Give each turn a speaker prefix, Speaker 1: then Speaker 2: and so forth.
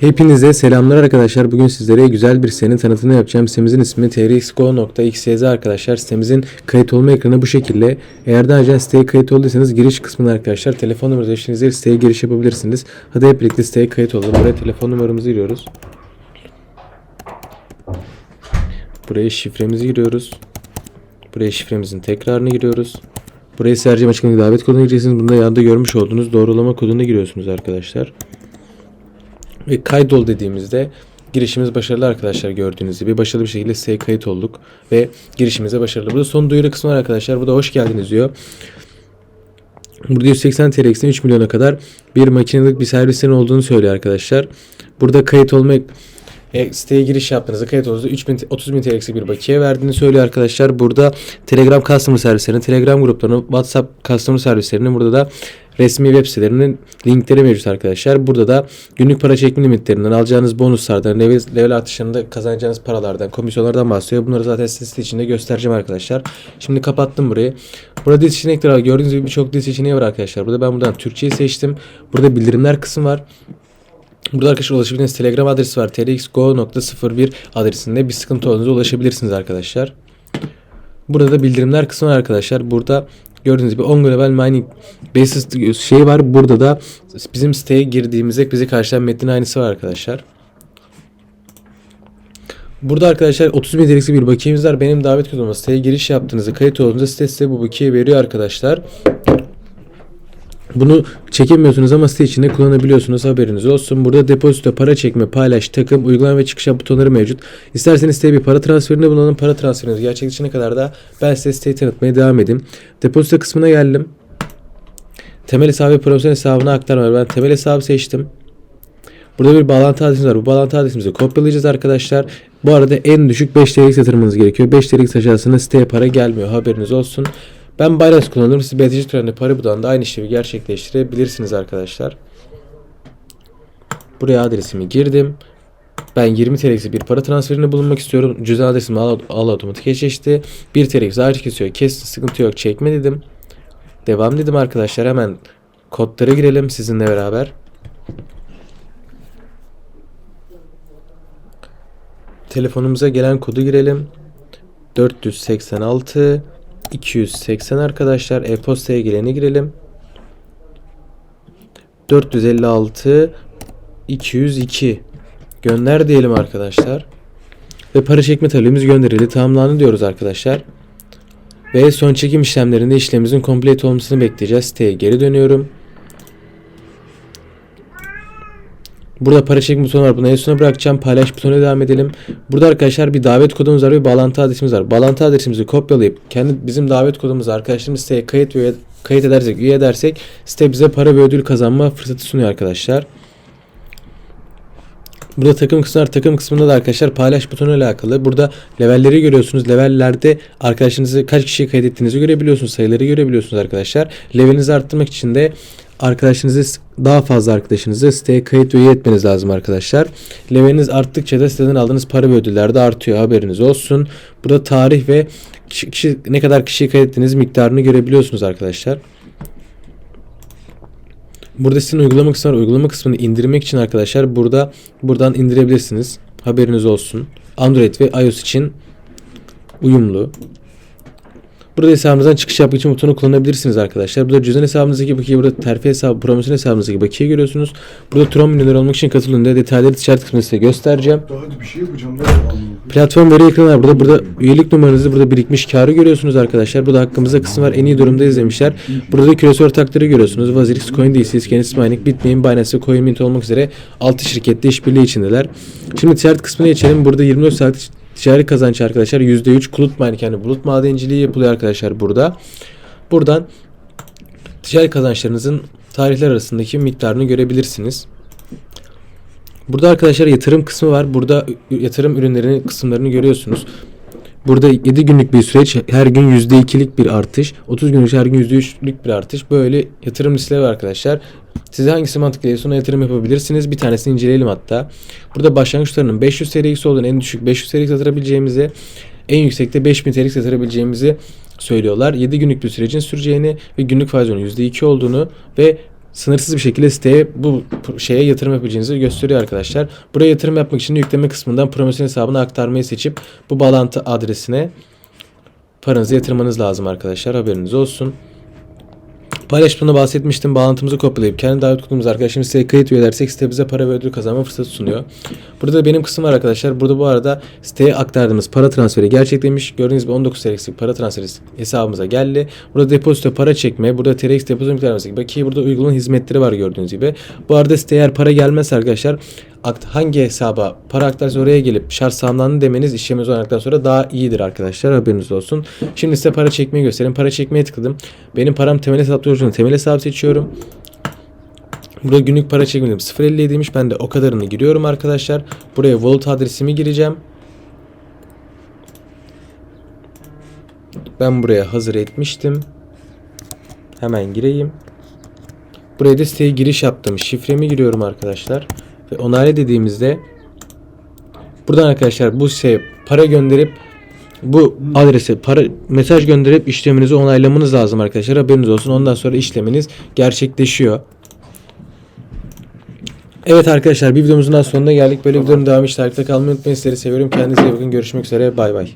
Speaker 1: Hepinize selamlar arkadaşlar. Bugün sizlere güzel bir sitenin tanıtımını yapacağım. Sitemizin ismi trxgo.xyz arkadaşlar. Sitemizin kayıt olma ekranı bu şekilde. Eğer daha önce siteye kayıt olduysanız giriş kısmına arkadaşlar telefon numaranızı eşliğinizle siteye giriş yapabilirsiniz. Hadi hep birlikte siteye kayıt olalım. Buraya telefon numaramızı giriyoruz. Buraya şifremizi giriyoruz. Buraya şifremizin tekrarını giriyoruz. Buraya sercem açıklamayı davet kodunu gireceksiniz. Bunda yanında görmüş olduğunuz doğrulama kodunu giriyorsunuz arkadaşlar. Ve kaydol dediğimizde girişimiz başarılı arkadaşlar gördüğünüz gibi. Başarılı bir şekilde siteye kayıt olduk. Ve girişimize başarılı. Burada son duyuru kısmı var arkadaşlar. Burada hoş geldiniz diyor. Burada 180 TL'den 3 milyona kadar bir makinelik bir servislerin olduğunu söylüyor arkadaşlar. Burada kayıt olmak e, siteye giriş yaptığınızda kayıt olduğunuzda 3000 30 bin TL'lik bir bakiye verdiğini söylüyor arkadaşlar. Burada Telegram customer servislerinin, Telegram gruplarının, WhatsApp customer servislerinin burada da resmi web sitelerinin linkleri mevcut arkadaşlar. Burada da günlük para çekme limitlerinden, alacağınız bonuslardan, level, level artışlarında kazanacağınız paralardan, komisyonlardan bahsediyor. Bunları zaten site içinde göstereceğim arkadaşlar. Şimdi kapattım burayı. Burada dil seçenekleri var. Gördüğünüz gibi birçok dil seçeneği var arkadaşlar. Burada ben buradan Türkçeyi seçtim. Burada bildirimler kısmı var. Burada arkadaşlar ulaşabildiğiniz Telegram adresi var. trxgo.01 adresinde bir sıkıntı olduğunuzda ulaşabilirsiniz arkadaşlar. Burada da bildirimler kısmı var arkadaşlar. Burada gördüğünüz gibi 10 global mining basis şey var. Burada da bizim siteye girdiğimizde bizi karşılayan metnin aynısı var arkadaşlar. Burada arkadaşlar 30 bin bir bakiyemiz var. Benim davet koduma siteye giriş yaptığınızda kayıt olduğunuzda site size bu bakiye veriyor arkadaşlar. Bunu çekemiyorsunuz ama site içinde kullanabiliyorsunuz haberiniz olsun. Burada depozito, para çekme, paylaş, takım, uygulama ve çıkış yap butonları mevcut. İsterseniz siteye bir para transferinde bulunun. Para transferiniz gerçekleşene kadar da ben size siteyi tanıtmaya devam edeyim. Depozito kısmına geldim. Temel hesabı ve promosyon hesabına aktarma. Ben temel hesabı seçtim. Burada bir bağlantı adresimiz var. Bu bağlantı adresimizi kopyalayacağız arkadaşlar. Bu arada en düşük 5 TL'lik yatırmanız gerekiyor. 5 TL'lik aşağısına siteye para gelmiyor. Haberiniz olsun. Ben Binance kullanıyorum. Siz BTC Trend'de para budan da aynı işlemi gerçekleştirebilirsiniz arkadaşlar. Buraya adresimi girdim. Ben 20 TL'lik bir para transferinde bulunmak istiyorum. Cüzdan adresimi al, al otomatik eşleşti. 1 TL'lik hariç kesiyor. Kes sıkıntı yok çekme dedim. Devam dedim arkadaşlar. Hemen kodlara girelim sizinle beraber. Telefonumuza gelen kodu girelim. 486 280 arkadaşlar. E-postaya geleni girelim. 456 202 gönder diyelim arkadaşlar. Ve para çekme talebimiz gönderildi. Tamamlandı diyoruz arkadaşlar. Ve son çekim işlemlerinde işlemimizin complete olmasını bekleyeceğiz. Siteye geri dönüyorum. Burada para çekme butonu var. Bunu en sona bırakacağım. Paylaş butonuna devam edelim. Burada arkadaşlar bir davet kodumuz var ve bağlantı adresimiz var. Bağlantı adresimizi kopyalayıp kendi bizim davet kodumuzu arkadaşlarımız siteye kayıt üye, kayıt edersek, üye edersek site bize para ve ödül kazanma fırsatı sunuyor arkadaşlar. Burada takım kısmı. Takım kısmında da arkadaşlar paylaş butonu alakalı. Burada levelleri görüyorsunuz. Levellerde arkadaşınızı kaç kişiyi kaydettiğinizi görebiliyorsunuz. Sayıları görebiliyorsunuz arkadaşlar. Levelinizi arttırmak için de arkadaşınızı daha fazla arkadaşınızı siteye kayıt üye etmeniz lazım arkadaşlar. Leveliniz arttıkça da siteden aldığınız para ve ödüller de artıyor. Haberiniz olsun. Burada tarih ve kişi, kişi, ne kadar kişiyi kaydettiğiniz miktarını görebiliyorsunuz arkadaşlar. Burada sizin uygulama kısmı var. Uygulama kısmını indirmek için arkadaşlar burada buradan indirebilirsiniz. Haberiniz olsun. Android ve iOS için uyumlu. Burada hesabınızdan çıkış yapmak için butonu kullanabilirsiniz arkadaşlar. Burada cüzdan hesabınızdaki bakiye, burada terfi hesabı, promosyon hesabınızdaki bakiye görüyorsunuz. Burada Tron milyoner olmak için katılın diye detayları ticaret kısmında size göstereceğim.
Speaker 2: Daha hadi bir şey yapacağım.
Speaker 1: Platform veri ekranı. Burada burada üyelik numaranızı burada birikmiş karı görüyorsunuz arkadaşlar. Burada hakkımızda kısım var. En iyi durumdayız demişler. Burada da küresel ortakları görüyorsunuz. Vazirix, CoinDCS, Genesis Mining, Bitmain, Binance ve CoinMint olmak üzere 6 şirkette işbirliği içindeler. Şimdi ticaret kısmına geçelim. Burada 24 saat ticari kazanç arkadaşlar. %3 bulut mining yani bulut madenciliği yapılıyor arkadaşlar burada. Buradan ticari kazançlarınızın tarihler arasındaki miktarını görebilirsiniz. Burada arkadaşlar yatırım kısmı var. Burada yatırım ürünlerinin kısımlarını görüyorsunuz. Burada 7 günlük bir süreç her gün %2'lik bir artış 30 günlük her gün %3'lük bir artış böyle yatırım listeleri var arkadaşlar. Size hangisi mantıklı geliyorsa ona yatırım yapabilirsiniz. Bir tanesini inceleyelim hatta. Burada başlangıç tutarının 500 TL'lik olduğunu en düşük 500 TL'lik yatırabileceğimizi en yüksekte 5000 TL'lik yatırabileceğimizi söylüyorlar. 7 günlük bir sürecin süreceğini ve günlük faiz oranı %2 olduğunu ve sınırsız bir şekilde siteye bu şeye yatırım yapacağınızı gösteriyor arkadaşlar. Buraya yatırım yapmak için yükleme kısmından promosyon hesabına aktarmayı seçip bu bağlantı adresine paranızı yatırmanız lazım arkadaşlar. Haberiniz olsun. Paylaşımda bahsetmiştim. Bağlantımızı kopyalayıp kendi davet kodumuzu arkadaşlarımız siteye kayıt üyelersek site bize para ve ödül kazanma fırsatı sunuyor. Burada da benim kısım var arkadaşlar. Burada bu arada siteye aktardığımız para transferi gerçeklemiş. Gördüğünüz gibi 19 TL'lik para transferi hesabımıza geldi. Burada depozito para çekme, burada TRX depozito miktarımız gibi. Ki burada uygulamanın hizmetleri var gördüğünüz gibi. Bu arada siteye eğer para gelmezse arkadaşlar hangi hesaba para aktarsa oraya gelip şart sağlandı demeniz işleminiz olduktan sonra daha iyidir arkadaşlar haberiniz olsun. Şimdi size para çekmeyi göstereyim. Para çekmeye tıkladım. Benim param temel hesapta için temel hesabı seçiyorum. Burada günlük para çekmedim 0.57'ymiş. Ben de o kadarını giriyorum arkadaşlar. Buraya wallet adresimi gireceğim. Ben buraya hazır etmiştim. Hemen gireyim. Buraya da siteye giriş yaptım. Şifremi giriyorum arkadaşlar. Ve onayla dediğimizde buradan arkadaşlar bu şey para gönderip bu adrese para mesaj gönderip işleminizi onaylamanız lazım arkadaşlar. Haberiniz olsun. Ondan sonra işleminiz gerçekleşiyor. Evet arkadaşlar bir videomuzun daha sonuna geldik. Böyle videonun devamı için takipte kalmayı unutmayın. Sizleri seviyorum. Kendinize iyi bakın. Görüşmek üzere. Bay bay.